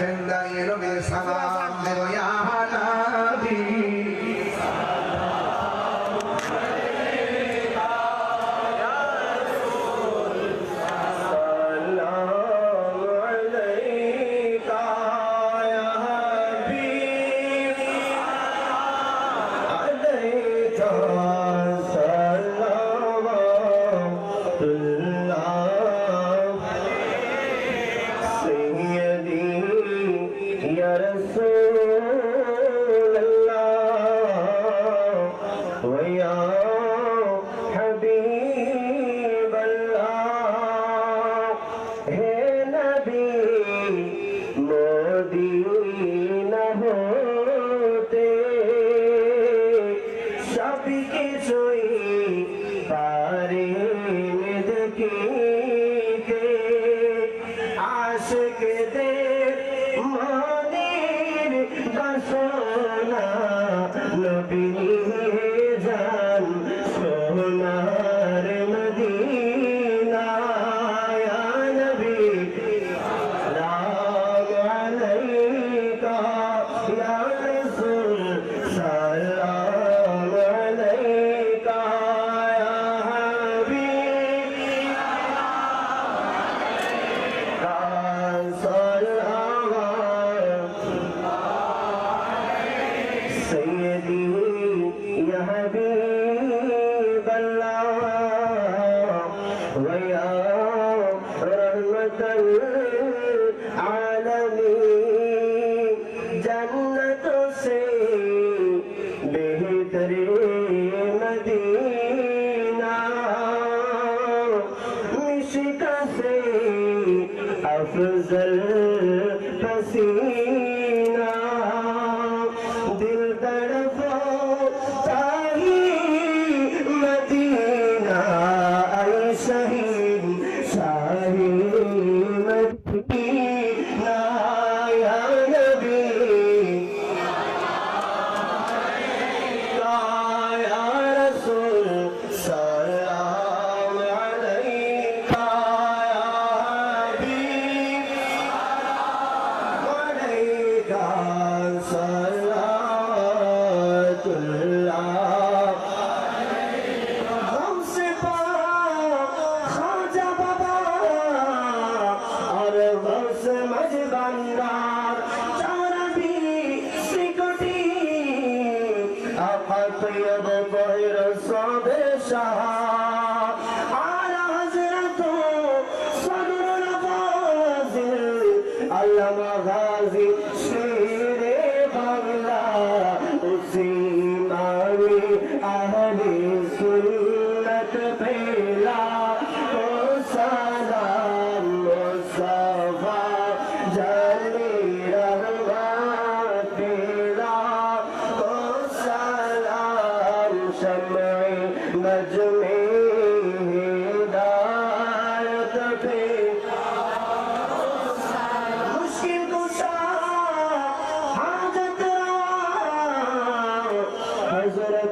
আছেন দাঁড়িয়ে রবে সালাম দেয়া ويا حبيب الله هي نبي মদিনা হতে সব কিছুই পারে দেখিতে আশকে দে মনির দর্শন حبيب الله ويا رحمة العالمين جنة سے بہترین مدینہ مشکہ سے افضل Shah.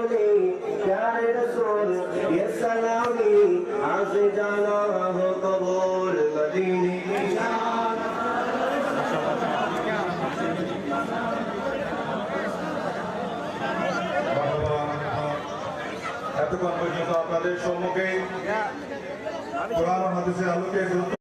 رسولي يا رسول يا سلامی آج جانا ہو قبول مدینی এতক্ষণ পর্যন্ত আপনাদের সম্মুখে কোরআন হাদিসের আলোকে